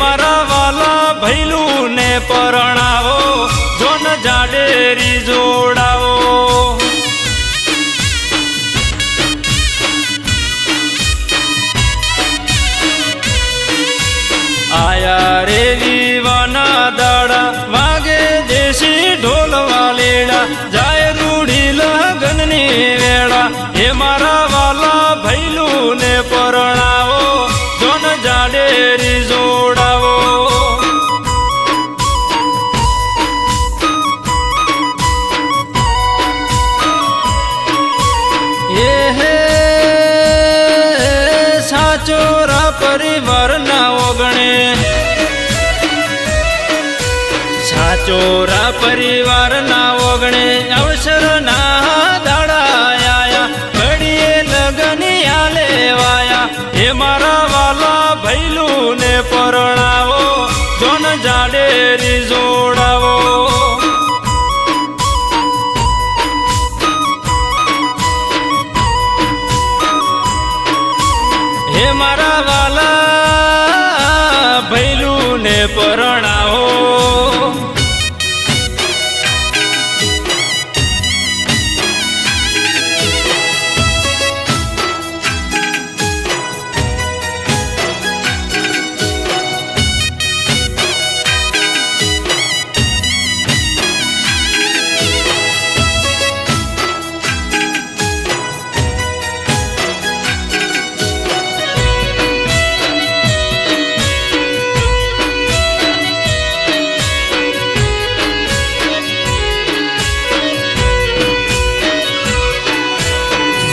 મારા વાલા ભૈલું ને પરણાવો જોન જાડેરી જોડાવો. સાચોરા પરિવારના ઓગણે અવસરના ના દાડાયા ઘડીએ લગન આલે વાયા. મારા વાલા ભૈલું ને પરણાવો. જોન જાડેરી જોડાવો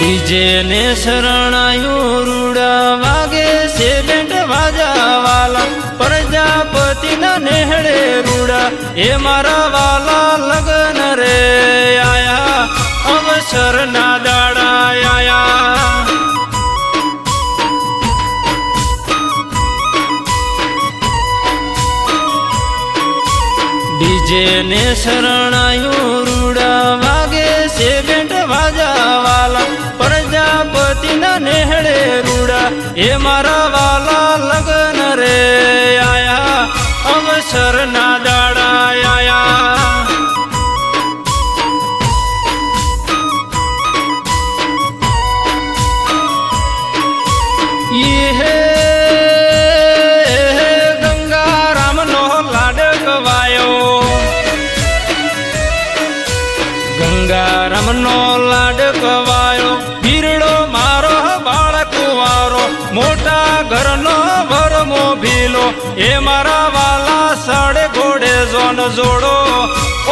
ડીજે ને શરણાયું રૂડા વાગે છે બેન્ટ વાજા વાલા પ્રજાપતિ ના નેહડે રૂડા, એ મારા વાલા લગન રે આયા, અવસર ના દાડા આયા. ડીજે ને શરણાયું એ મારા વાલા લગન રે આયા, અવસર ના દાડા આયા. હે ગંગારામનો લાડ ગવાયો ગંગારામનો લાડ કવાયો બીરડો ભીલો એ મારા વાલા સાડે ઘોડે જોન જોડો.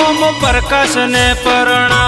ઓમ પ્રકાશ ને એ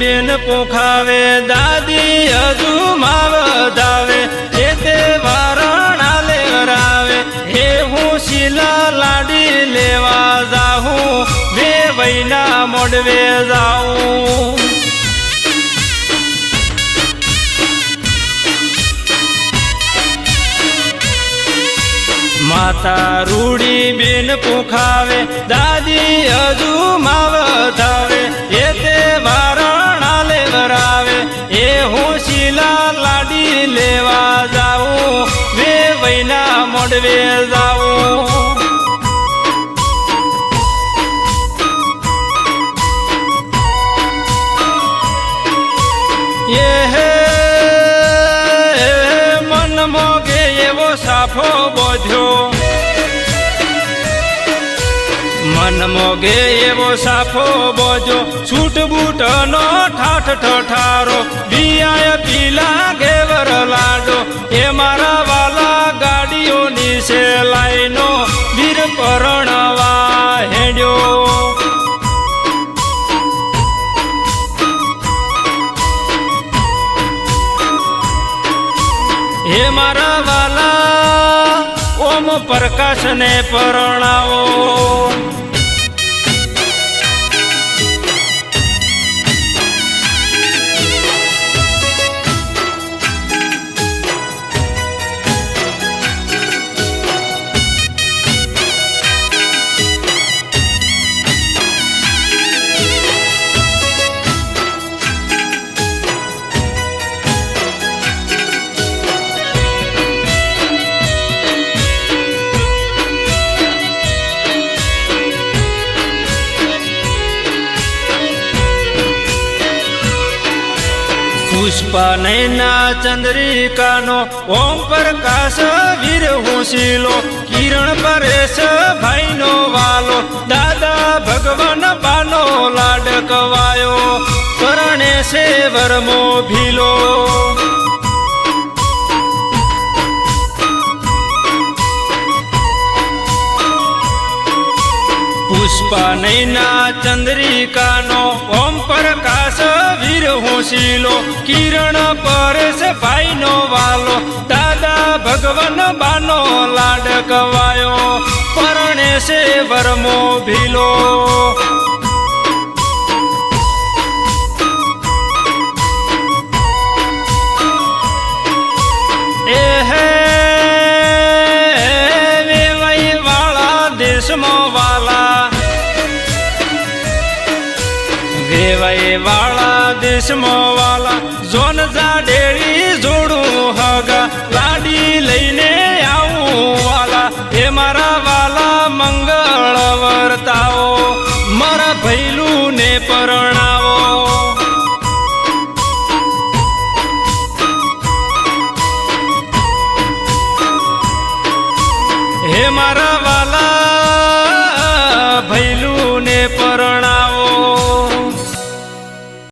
બેન પોખાવે, દાદી હજુ માવ વધાવે એ તે વારણા લેવરાવે હે હું શીલા લાડી લેવા જાઉં વે વૈના મોડવે જાઉં. માતા રૂડી બેન પોખાવે, દાદી હજુ માવ વધાવે એ મોડવે જાઉં એ હે મન મોગે એવો સાફો બોધ્યો. માન મોગે એવો સાફો બોજો. છૂટ બૂટ નો ઠાઠ ઠઠારો, બિયાય પીલા ઘેવર લાડો એ મારા વાલા ગાડીઓની છે લાઈનો વીર પરણવા હેડ્યો. હે મારા વાલા, ઓમ પ્રકાશને પરણાવો. પુષ્પા નૈના ચંદ્રિકાનો ઓમ પ્રકાશ વીર હું શીલો, કિરણ પરેશ ભાઈનો વાલો, દાદા ભગવાન બાનો લાડકવાયો કરણે છે વરમો ભીલો. પુષ્પા નૈના ચંદ્રિકાનો ઓમ વીર હું શીલો કિરણ પરેશ ભાઈનો વાલો. દાદા ભગવાન બાનો લાડકવાયો. પરણે છે વરમો ભીલો. દેશમાં વાલા જોન જાડેરી જોડું હગા લાડી લઈને આવું વાલા. એ મારા